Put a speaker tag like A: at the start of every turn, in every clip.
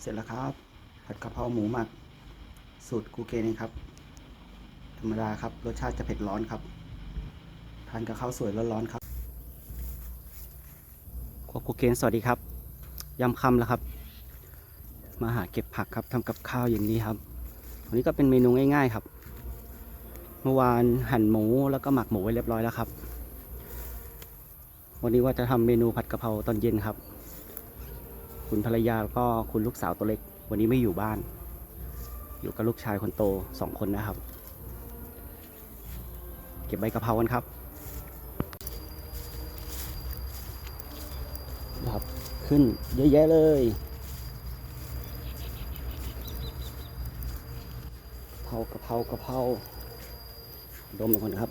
A: เสร็จแล้วครับ ผัดกะเพราหมูหมัก สูตรกูเกนครับ ธรรมดาครับ รสชาติจะเผ็ดร้อนครับ ทานกับข้าวสวยร้อนๆครับครัวกูเกนสวัสดีครับยำคำแล้วครับ มาหาเก็บผักครับทำกับข้าวอย่างนี้ครับ วันนี้ก็เป็นเมนูง่ายๆครับ เมื่อวานหั่นหมูแล้วก็หมักหมูไว้เรียบร้อยแล้วครับ วันนี้ว่าจะทำเมนูผัดกะเพราตอนเย็นครับ คุณภรรยาแล้วก็คุณลูกสาวตัวเล็ก วันนี้ไม่อยู่บ้าน อยู่กับลูกชายคนโตสองคนนะครับ เก็บใบกะเพรากันครับครับ ขึ้นเยอะแยะเลย เพรากะเพรากะเพราดมก่อนครับ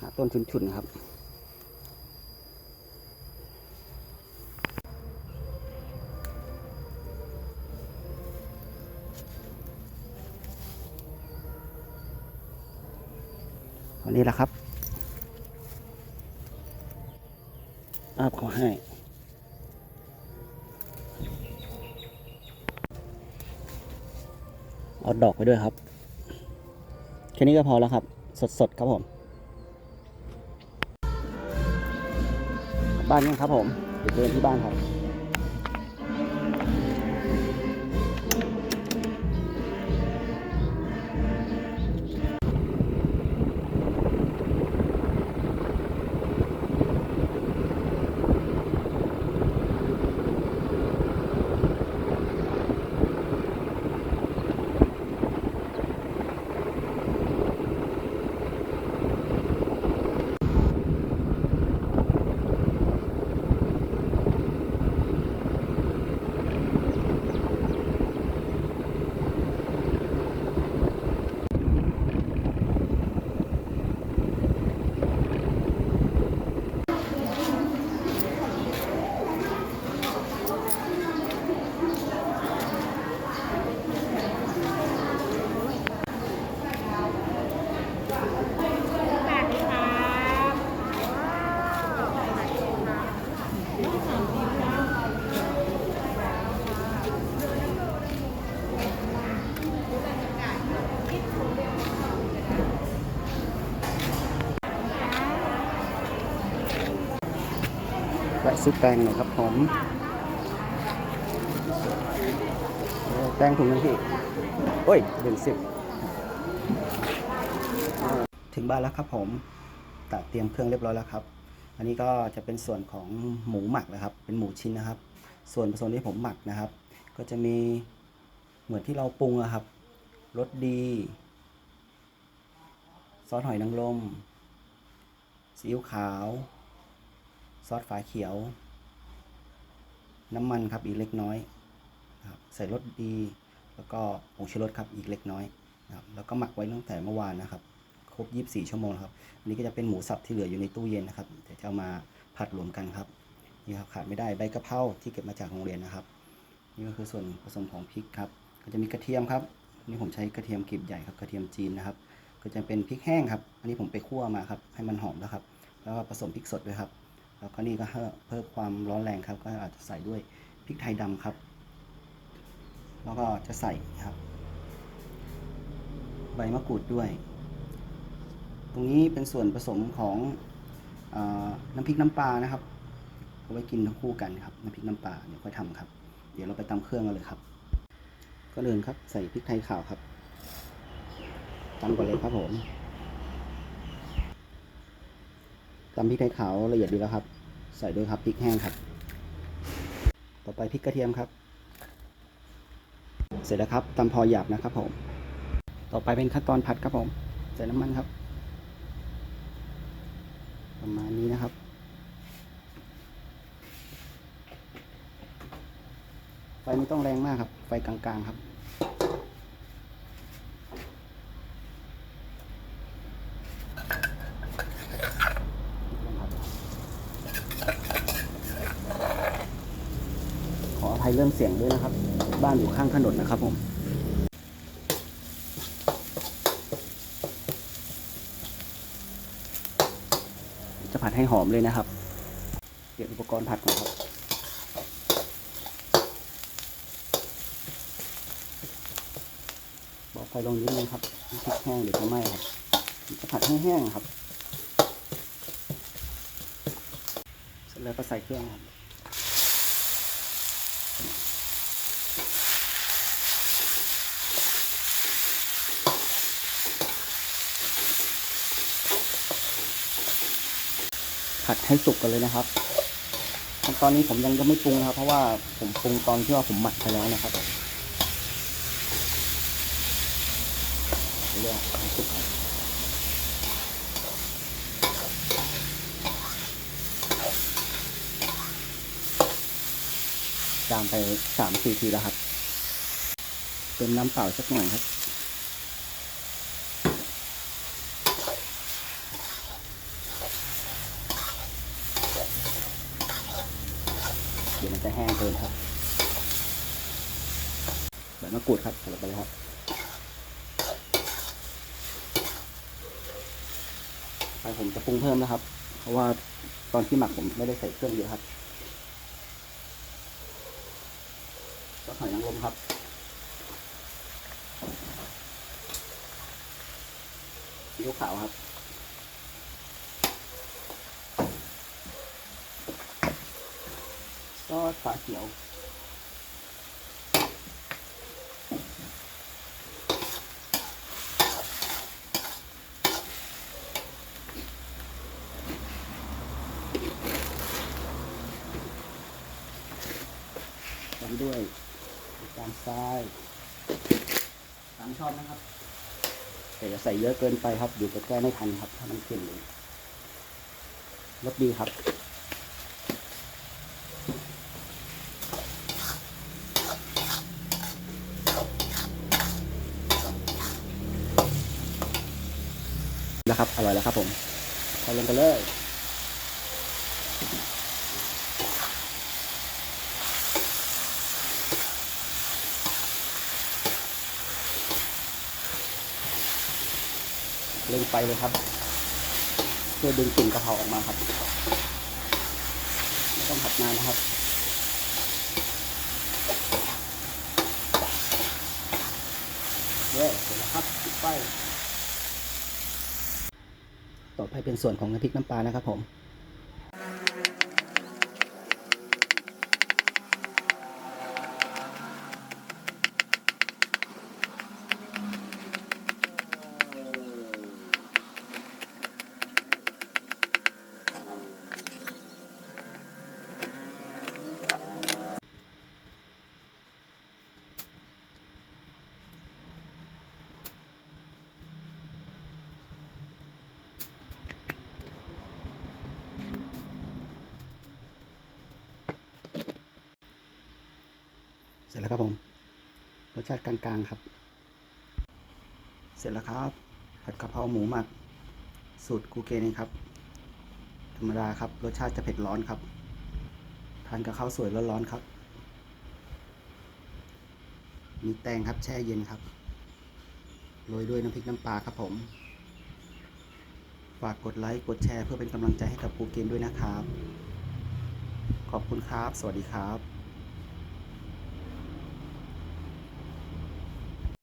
A: หาต้นชุนๆนะครับ วันนี้แหละครับอาบเขาให้เอาดอกไปด้วยครับ แค่นี้ก็พอแล้วครับ สดๆครับผมบบ้านยังครับผมเดี๋ยวเดินที่บ้านครับ ซื้อแตงหน่อยครับผมแตงถุงนึงพี่โอ้ยเดือนสิบถึงบ้านแล้วครับผมตัดเตรียมเครื่องเรียบร้อยแล้วครับ อันนี้ก็จะเป็นส่วนของหมูหมักนะครับ เป็นหมูชิ้นนะครับ ส่วนผสมที่ผมหมักนะครับ ก็จะมีเหมือนที่เราปรุงอะครับรสดี ซอสหอยนางรมซีอิ๊วขาว ซอสฝาเขียว น้ำมันครับอีกเล็กน้อยครับใส่รสดี แล้วก็ผงชูรสครับอีกเล็กน้อยนะครับแล้วก็หมักไว้ตั้งแต่เมื่อวานนะครับ ครบ 24 ชั่วโมงครับอันนี้ก็จะเป็นหมูสับที่เหลืออยู่ในตู้เย็นนะครับเดี๋ยวจะเอามาผัดรวมกันครับนี่ครับขาดไม่ได้ใบกะเพราที่เก็บมาจากโรงเรียนนะครับ นี่ก็คือส่วนผสมของพริกครับ ก็จะมีกระเทียมครับนี่ผมใช้กระเทียมกลีบใหญ่ครับกระเทียมจีนนะครับ ก็จะเป็นพริกแห้งครับ อันนี้ผมไปคั่วมาครับให้มันหอมนะครับ แล้วก็ผสมพริกสดด้วยครับ แล้วก็นี่ก็เพิ่มความร้อนแรงครับ ก็อาจจะใส่ด้วยพริกไทยดำครับ แล้วก็จะใส่ครับ ใบมะกรูดด้วย ตรงนี้เป็นส่วนผสมของอน้ำพริกน้ำปลานะครับเอาไว้กินทั้งคู่กันครับน้ำพริกน้ำปลาเดี๋ยวค่อยทำครับ เดี๋ยวเราไปตำเครื่องกันเลยครับ ก็เดินครับใส่พริกไทยขาวครับตำก่อนเลยครับผม ตำพริกไทยขาวละเอียดดีแล้วครับ ใส่ด้วยครับพริกแห้งครับ ต่อไปพริกกระเทียมครับ เสร็จแล้วครับตำพอหยาบนะครับผม ต่อไปเป็นขั้นตอนผัดครับผม ใส่น้ำมันครับ ประมาณนี้นะครับไฟไม่ต้องแรงมากครับ ไฟกลางๆครับ เริ่มเสียงด้วยนะครับ บ้านอยู่ข้างถนนนะครับผมจะผัดให้หอมเลยนะครับเปลี่ยนอุปกรณ์ผัดก่อนครับ บอกไฟลงนิดนึงครับพริกแห้งหรือจะไหม้ครับ จะผัดให้แห้งครับ เสร็จแล้วก็ใส่เครื่องครับ ผัดให้สุกกันเลยนะครับขั้นตอนนี้ผมยังจะไม่ปรุงนะครับ เพราะว่าผมปรุงตอนที่ว่าผมหมักไปแล้วนะครับเรื่องสุกครับ จามไปสามสี่ทีแล้วครับ เติมน้ำเปล่าสักหน่อยครับเดี๋ยวมันจะแห้งเกินครับใบมะกรูดครับใส่ลงไปเลยครับไปผมจะปรุงเพิ่มนะครับ เพราะว่าตอนที่หมักผมไม่ได้ใส่เครื่องเยอะครับก็ห อยนางรมครับซีอิ๊วขาวครับซอสฝาเขียวด้วยานทรายตามชอบนะครับแต่จะใส่เยอะเกินไปครับเดี๋ยวจะแก้ไม่ทันครับ ถ้ามันเค็มเลยรสดีครับแล้วครับ อร่อยแล้วครับผมใส่ลงไปเลย เร่งไฟเลยครับ เพื่อดึงกลิ่นกระเพราออกมาครับ ไม่ต้องผัดนานนะครับเย้เสร็จแล้วครับปิดไฟต่อไปเป็นส่วนของน้ำพริกน้ำปลานะครับผม เสร็จแล้วครับผมรสชาติกลางๆครับ เสร็จแล้วครับ ผัดกะเพราหมูหมัก สูตรกูเกนเองครับ ธรรมดาครับ รสชาติจะเผ็ดร้อนครับ ทานกับข้าวสวยร้อนๆครับ มีแตงครับแช่เย็นครับ โรยด้วยน้ำพริกน้ำปลาครับผม ฝากกดไลค์ กดแชร์เพื่อเป็นกำลังใจให้กับกูเกนด้วยนะครับ ขอบคุณครับ สวัสดีครับ